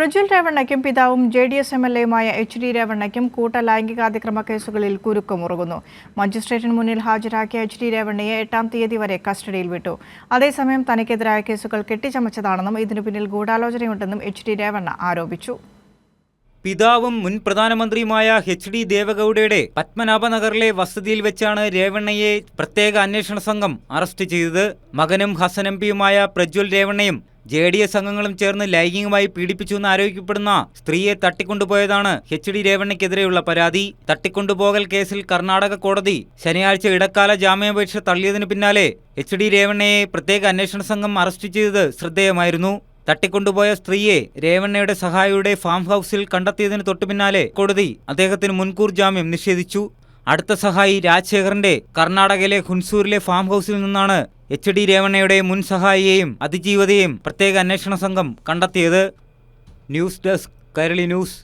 പ്രജ്വൽ രേവണ്ണയ്ക്കും പിതാവും J D S M L എയുമായ H D രേവണ്ണയ്ക്കും കൂട്ട ലൈംഗികാതിക്രമ കേസുകളിൽ കുരുക്കുമുറുകുന്നു മജിസ്ട്രേറ്റിന് മുന്നിൽ ഹാജരാക്കിയ എച്ച് ഡി രേവണ്ണയെ എട്ടാം തീയതി വരെ കസ്റ്റഡിയിൽ വിട്ടു. അതേസമയം തനിക്കെതിരായ കേസുകൾ കെട്ടിച്ചമച്ചതാണെന്നും ഇതിനു പിന്നിൽ ഗൂഢാലോചനയുണ്ടെന്നും എച്ച് ഡി രേവണ്ണ ആരോപിച്ചു. പിതാവും മുൻ പ്രധാനമന്ത്രിയുമായ എച്ച് ഡി ദേവഗൌഡയുടെ പത്മനാഭനഗറിലെ വസതിയിൽ വെച്ചാണ് രേവണ്ണയെ പ്രത്യേക അന്വേഷണ സംഘം അറസ്റ്റ് ചെയ്തത്. മകനും ഹസൻ എം പിയുമായ പ്രജ്വൽ രേവണ്ണയും ജെ ഡി എസ് അംഗങ്ങളും ചേർന്ന് ലൈംഗികമായി പീഡിപ്പിച്ചുവെന്ന് ആരോപിക്കപ്പെടുന്ന സ്ത്രീയെ തട്ടിക്കൊണ്ടുപോയതാണ് എച്ച് ഡി രേവണ്ണയ്ക്കെതിരെയുള്ള പരാതി. തട്ടിക്കൊണ്ടുപോകൽ കേസിൽ കർണാടക കോടതി ശനിയാഴ്ച ഇടക്കാല ജാമ്യാപേക്ഷ തള്ളിയതിനു പിന്നാലെ എച്ച് ഡി രേവണ്ണയെ പ്രത്യേക അന്വേഷണ സംഘം അറസ്റ്റ് ചെയ്തത് ശ്രദ്ധേയമായിരുന്നു. തട്ടിക്കൊണ്ടുപോയ സ്ത്രീയെ രേവണ്ണയുടെ സഹായിയുടെ ഫാം ഹൗസിൽ കണ്ടെത്തിയതിന് തൊട്ടുപിന്നാലെ കോടതി അദ്ദേഹത്തിന് മുൻകൂർ ജാമ്യം നിഷേധിച്ചു. അടുത്ത സഹായി രാജശേഖറിന്റെ കർണാടകയിലെ ഹുൻസൂരിലെ ഫാം ഹൗസിൽ നിന്നാണ് എച്ച് ഡി രേവണ്ണയുടെ മുൻ സഹായിയെയും അതിജീവതയെയും പ്രത്യേക അന്വേഷണ സംഘം കണ്ടെത്തിയത്. News desk Kairali news.